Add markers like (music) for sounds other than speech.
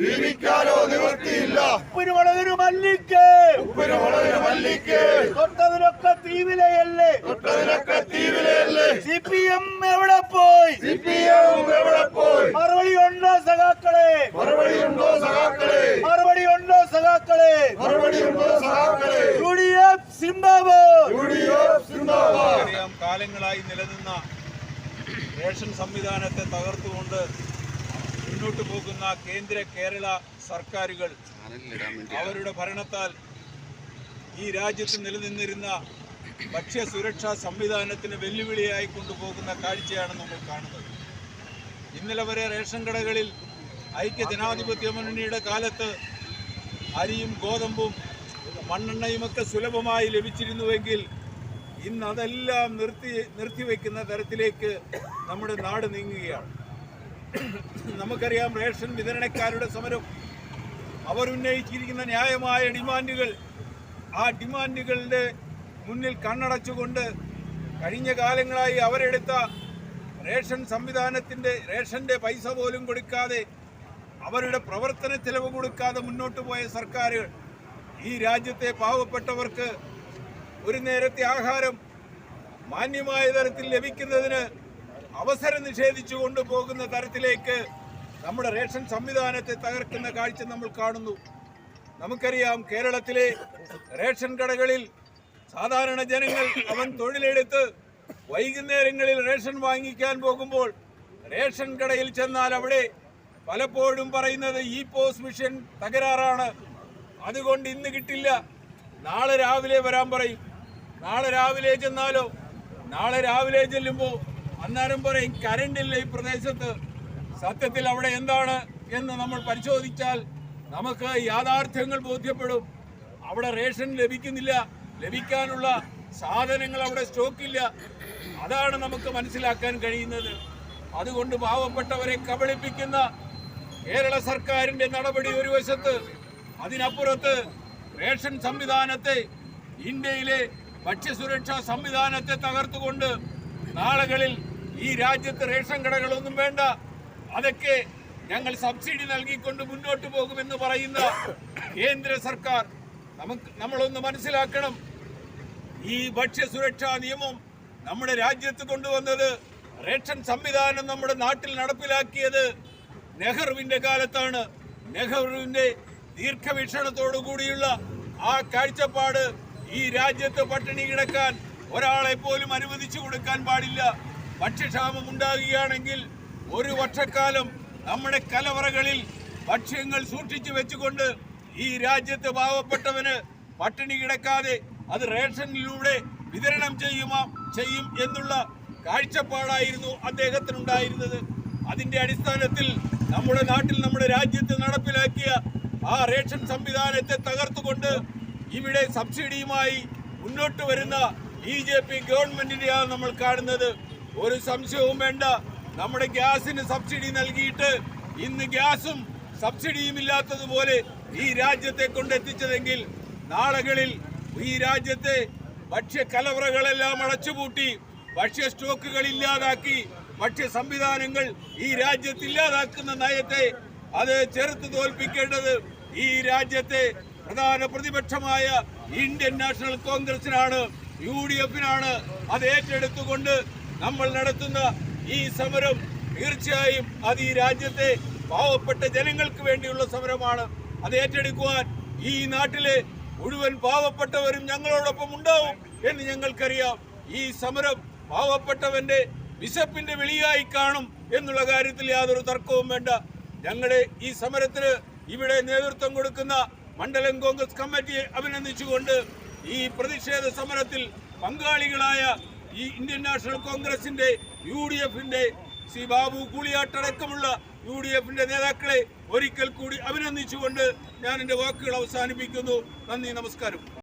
ജീവിക്കാനോ നിവൃത്തിയില്ല ഉപ്പിനുമുളകിന് മല്ലിക്ക്. ഉപ്പിന് മുളകിന് മല്ലിക്ക്. തൊട്ടതിനൊക്കെ തീവിലയല്ലേ? തൊട്ടതിനൊക്കെ തീവിലയല്ലേ. സി പി എം എവിടെ പോയി? സി പി എം എവിടെ പോയി? മറുപടി ഉണ്ടോ സഖാക്കളെ? മറുപടി ഉണ്ടോ സഖാക്കളെ? മറുപടി ഉണ്ടോ സഖാക്കളെ? മറുപടി ഉണ്ടോ സഖാക്കളെ? യു ഡി എഫ് സിംബാബാദ് യു ഡി എഫ് അറിയാം കാലങ്ങളായി നിലനിന്ന റേഷൻ സംവിധാനത്തെ തകർത്തുകൊണ്ട് മുന്നോട്ട് പോകുന്ന കേന്ദ്ര കേരള സർക്കാരുകൾ അവരുടെ ഭരണത്താൽ ഈ രാജ്യത്ത് നിലനിന്നിരുന്ന ഭക്ഷ്യ സുരക്ഷാ സംവിധാനത്തിന് വെല്ലുവിളിയായി കൊണ്ടുപോകുന്ന കാഴ്ചയാണ് നമ്മൾ കാണുന്നത്. ഇന്നലെ വരെ റേഷൻ കടകളിൽ ഐക്യ ജനാധിപത്യ മുന്നണിയുടെ കാലത്ത് അരിയും ഗോതമ്പും മണ്ണെണ്ണയുമൊക്കെ സുലഭമായി ലഭിച്ചിരുന്നുവെങ്കിൽ ഇന്ന് അതെല്ലാം നിർത്തി നിർത്തിവെക്കുന്ന തരത്തിലേക്ക് നമ്മുടെ നാട് നീങ്ങുകയാണ്. (coughs) നമുക്കറിയാം റേഷൻ വിതരണക്കാരുടെ സമരം. അവരുന്നയിച്ചിരിക്കുന്ന ന്യായമായ ഡിമാൻഡുകൾ ആ ഡിമാൻഡുകളുടെ മുന്നിൽ കണ്ണടച്ചുകൊണ്ട് കഴിഞ്ഞ കാലങ്ങളായി അവരെടുത്ത റേഷൻ സംവിധാനത്തിന്റെ റേഷന്റെ പൈസ പോലും കൊടുക്കാതെ അവരുടെ പ്രവർത്തന ചെലവ് കൊടുക്കാതെ മുന്നോട്ട് പോയ സർക്കാരുകൾ ഈ രാജ്യത്തെ പാവപ്പെട്ടവർക്ക് ഒരു നേരത്തെ ആഹാരം മാന്യമായ തരത്തിൽ ലഭിക്കുന്നതിന് അവസരം നിഷേധിച്ചു കൊണ്ടുപോകുന്ന തരത്തിലേക്ക് നമ്മുടെ റേഷൻ സംവിധാനത്തെ തകർക്കുന്ന കാഴ്ച നമ്മൾ കാണുന്നു. നമുക്കറിയാം കേരളത്തിലെ റേഷൻ കടകളിൽ സാധാരണ ജനങ്ങൾ അവൻ തൊഴിലെടുത്ത് വൈകുന്നേരങ്ങളിൽ റേഷൻ വാങ്ങിക്കാൻ പോകുമ്പോൾ റേഷൻ കടയിൽ ചെന്നാൽ അവിടെ പലപ്പോഴും പറയുന്നത് ഈ പോസ്റ്റ് മിഷൻ തകരാറാണ്. അതുകൊണ്ട് ഇന്ന് കിട്ടില്ല. നാളെ രാവിലെ വരാൻ പറയും. നാളെ രാവിലെ ചെന്നാലോ? നാളെ രാവിലെ ചെല്ലുമ്പോൾ അന്നേരം പറയും കരണ്ടില്ല ഈ പ്രദേശത്ത്. സത്യത്തിൽ അവിടെ എന്താണ് എന്ന് നമ്മൾ പരിശോധിച്ചാൽ നമുക്ക് യാഥാർത്ഥ്യങ്ങൾ ബോധ്യപ്പെടും. അവിടെ റേഷൻ ലഭിക്കുന്നില്ല. ലഭിക്കാനുള്ള സാധനങ്ങൾ അവിടെ സ്റ്റോക്കില്ല. അതാണ് നമുക്ക് മനസ്സിലാക്കാൻ കഴിയുന്നത്. അതുകൊണ്ട് പാവപ്പെട്ടവരെ കബളിപ്പിക്കുന്ന കേരള സർക്കാരിന്റെ നടപടി ഒരു വശത്ത് അതിനപ്പുറത്ത് റേഷൻ സംവിധാനത്തെ ഇന്ത്യയിലെ ഭക്ഷ്യസുരക്ഷാ സംവിധാനത്തെ തകർത്തുകൊണ്ട് നാളുകളിൽ ഈ രാജ്യത്ത് റേഷൻ കടകളൊന്നും വേണ്ട. അതൊക്കെ ഞങ്ങൾ സബ്സിഡി നൽകിക്കൊണ്ട് മുന്നോട്ട് പോകുമെന്ന് പറയുന്ന കേന്ദ്ര സർക്കാർ നമുക്ക് നമ്മളൊന്ന് മനസ്സിലാക്കണം. ഈ ഭക്ഷ്യസുരക്ഷാ നിയമം നമ്മുടെ രാജ്യത്ത് കൊണ്ടുവന്നത് റേഷൻ സംവിധാനം നമ്മുടെ നാട്ടിൽ നടപ്പിലാക്കിയത് നെഹ്റുവിന്റെ കാലത്താണ്. നെഹ്റുവിന്റെ ദീർഘവീക്ഷണത്തോടു കൂടിയുള്ള ആ കാഴ്ചപ്പാട് ഈ രാജ്യത്ത് പട്ടിണി കിടക്കാൻ ഒരാളെ പോലും അനുവദിച്ചു കൊടുക്കാൻ പാടില്ല. ഭക്ഷ്യക്ഷാമം ഉണ്ടാകുകയാണെങ്കിൽ ഒരു വർഷക്കാലം നമ്മുടെ കലവറകളിൽ ഭക്ഷ്യങ്ങൾ സൂക്ഷിച്ചു വെച്ചുകൊണ്ട് ഈ രാജ്യത്ത് പാവപ്പെട്ടവന് പട്ടിണി കിടക്കാതെ അത് റേഷനിലൂടെ വിതരണം ചെയ്യുമോ ചെയ്യും എന്നുള്ള കാഴ്ചപ്പാടായിരുന്നു അദ്ദേഹത്തിനുണ്ടായിരുന്നത്. അതിന്റെ അടിസ്ഥാനത്തിൽ നമ്മുടെ നാട്ടിൽ നമ്മുടെ രാജ്യത്ത് നടപ്പിലാക്കിയ ആ റേഷൻ സംവിധാനത്തെ തകർത്തുകൊണ്ട് ഇവിടെ സബ്സിഡിയുമായി മുന്നോട്ട് വരുന്ന ബി ജെ പി ഗവൺമെന്റിനെയാണ് നമ്മൾ കാണുന്നത്. ഒരു സംശയവും വേണ്ട. നമ്മുടെ ഗ്യാസിന് സബ്സിഡി നൽകിയിട്ട് ഇന്ന് ഗ്യാസും സബ്സിഡിയും ഇല്ലാത്തതുപോലെ ഈ രാജ്യത്തെ കൊണ്ടെത്തിച്ചതെങ്കിൽ നാളുകളിൽ ഈ രാജ്യത്തെ ഭക്ഷ്യ കലവറകളെല്ലാം അടച്ചുപൂട്ടി ഭക്ഷ്യ സ്റ്റോക്കുകൾ ഇല്ലാതാക്കി ഭക്ഷ്യ സംവിധാനങ്ങൾ ഈ രാജ്യത്ത് ഇല്ലാതാക്കുന്ന നയത്തെ അത് ചെറുത്ത് തോൽപ്പിക്കേണ്ടത് ഈ രാജ്യത്തെ പ്രധാന പ്രതിപക്ഷമായ ഇന്ത്യൻ നാഷണൽ കോൺഗ്രസിനാണ് യു ഡി എഫിനാണ്. അത് ഏറ്റെടുത്തുകൊണ്ട് നമ്മൾ നടത്തുന്ന ഈ സമരം തീർച്ചയായും അത് ഈ രാജ്യത്തെ പാവപ്പെട്ട ജനങ്ങൾക്ക് വേണ്ടിയുള്ള സമരമാണ്. അത് ഏറ്റെടുക്കുവാൻ ഈ നാട്ടിലെ മുഴുവൻ പാവപ്പെട്ടവരും ഞങ്ങളോടൊപ്പം ഉണ്ടാവും എന്ന് ഞങ്ങൾക്കറിയാം. ഈ സമരം പാവപ്പെട്ടവന്റെ വിശപ്പിന്റെ വിളിയായി കാണും എന്നുള്ള കാര്യത്തിൽ യാതൊരു തർക്കവും വേണ്ട. ഞങ്ങളുടെ ഈ സമരത്തിന് ഇവിടെ നേതൃത്വം കൊടുക്കുന്ന മണ്ഡലം കോൺഗ്രസ് കമ്മിറ്റിയെ അഭിനന്ദിച്ചുകൊണ്ട് ഈ പ്രതിഷേധ സമരത്തിൽ പങ്കാളികളായ ഈ ഇന്ത്യൻ നാഷണൽ കോൺഗ്രസിന്റെ യു ഡി എഫിന്റെ സി ബാബു കൂളിയാട്ടടക്കമുള്ള യു ഡി എഫിന്റെ നേതാക്കളെ ഒരിക്കൽ കൂടി അഭിനന്ദിച്ചുകൊണ്ട് ഞാൻ എന്റെ വാക്കുകൾ അവസാനിപ്പിക്കുന്നു. നന്ദി നമസ്കാരം.